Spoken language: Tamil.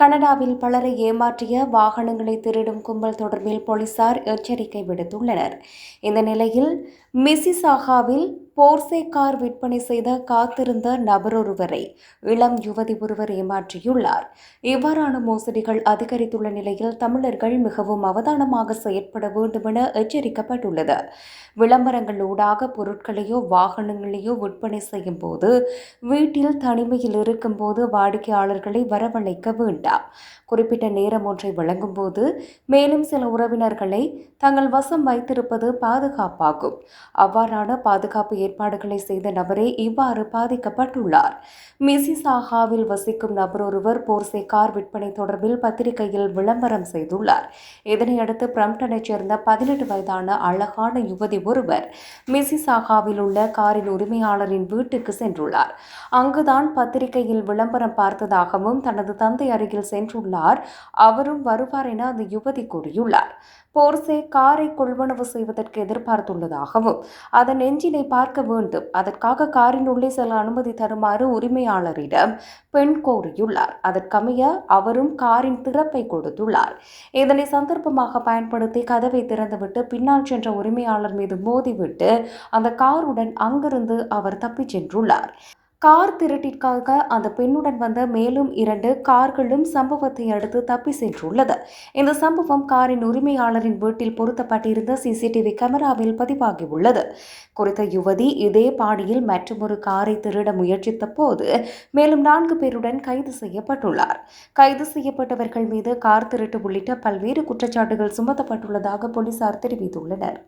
கனடாவில் பலரை ஏமாற்றிய வாகனங்களை திருடும் கும்பல் தொடர்பில் போலீசார் எச்சரிக்கை விடுத்துள்ளனர். இந்த நிலையில் மிசிசாகாவில் போர்சே கார் விற்பனை செய்த காத்திருந்த நபரொருவரை இளம் யுவதி ஒருவர் ஏமாற்றியுள்ளார். இவ்வாறான மோசடிகள் அதிகரித்துள்ள நிலையில் தமிழர்கள் மிகவும் அவதானமாக செயற்பட வேண்டும் என எச்சரிக்கப்பட்டுள்ளது விளம்பரங்களூடாக பொருட்களையோ வாகனங்களையோ விற்பனை செய்யும் போது வீட்டில் தனிமையில் இருக்கும்போது வாடிக்கையாளர்களை வரவழைக்க வேண்டாம். குறிப்பிட்ட நேரம் ஒன்றை வழங்கும் போது மேலும் சில உறவினர்களை தங்கள் வசம் வைத்திருப்பது பாதுகாப்பாகும். அவ்வாறான பாதுகாப்பு ஏற்பாடுகளை செய்த நபரே இவ்வாறு பாதிக்கப்பட்டுள்ளார். மிசிசாகாவில் வசிக்கும் நபர் ஒருவர் போர்சே கார் விற்பனை தொடர்பில் பத்திரிகையில் விளம்பரம் செய்துள்ளார். இதனையடுத்து பிரம்டனைச் சேர்ந்த பதினெட்டு வயதான அழகான யுவதி ஒருவர் மிசிசாகாவில் உள்ள காரின் உரிமையாளரின் வீட்டுக்கு சென்றுள்ளார். அங்குதான் பத்திரிகையில் விளம்பரம் பார்த்ததாகவும் தனது தந்தை அருகில் சென்றுள்ளார். அவரும் வருவார் என அந்த யுவதி கூறியுள்ளார். போர்சே காரை கொள்வனவு செய்வதற்கு எதிர்பார்த்துள்ளதாகவும் அதன் எஞ்சினை பார்க்க வேண்டும். அதற்காக காரின் உள்ளே செல்ல அனுமதி தருமாறு உரிமையாளரிடம் பெண் கோரியுள்ளார். அதற்கமைய அவரும் காரின் திறப்பை கொடுத்துள்ளார். இதனை சந்தர்ப்பமாக பயன்படுத்தி கதவை திறந்துவிட்டு பின்னால் சென்ற உரிமையாளர் மீது மோதிவிட்டு அந்த காருடன் அங்கிருந்து அவர் தப்பிச் சென்றுள்ளார். கார் திருட்டிற்காக அந்த பெண்ணுடன் வந்த மேலும் இரண்டு கார்களும் சம்பவத்தை அடுத்து தப்பி சென்றுள்ளது. இந்த சம்பவம் காரின் உரிமையாளரின் வீட்டில் பொருத்தப்பட்டிருந்த சிசிடிவி கேமராவில் பதிவாகியுள்ளது. குறித்த யுவதி இதே பாணியில் மற்றொரு காரை திருட முயற்சித்த போது மேலும் நான்கு பேருடன் கைது செய்யப்பட்டுள்ளார். கைது செய்யப்பட்டவர்கள் மீது கார் திருட்டு உள்ளிட்ட பல்வேறு குற்றச்சாட்டுகள் சுமத்தப்பட்டுள்ளதாக போலீசார் தெரிவித்துள்ளனர்.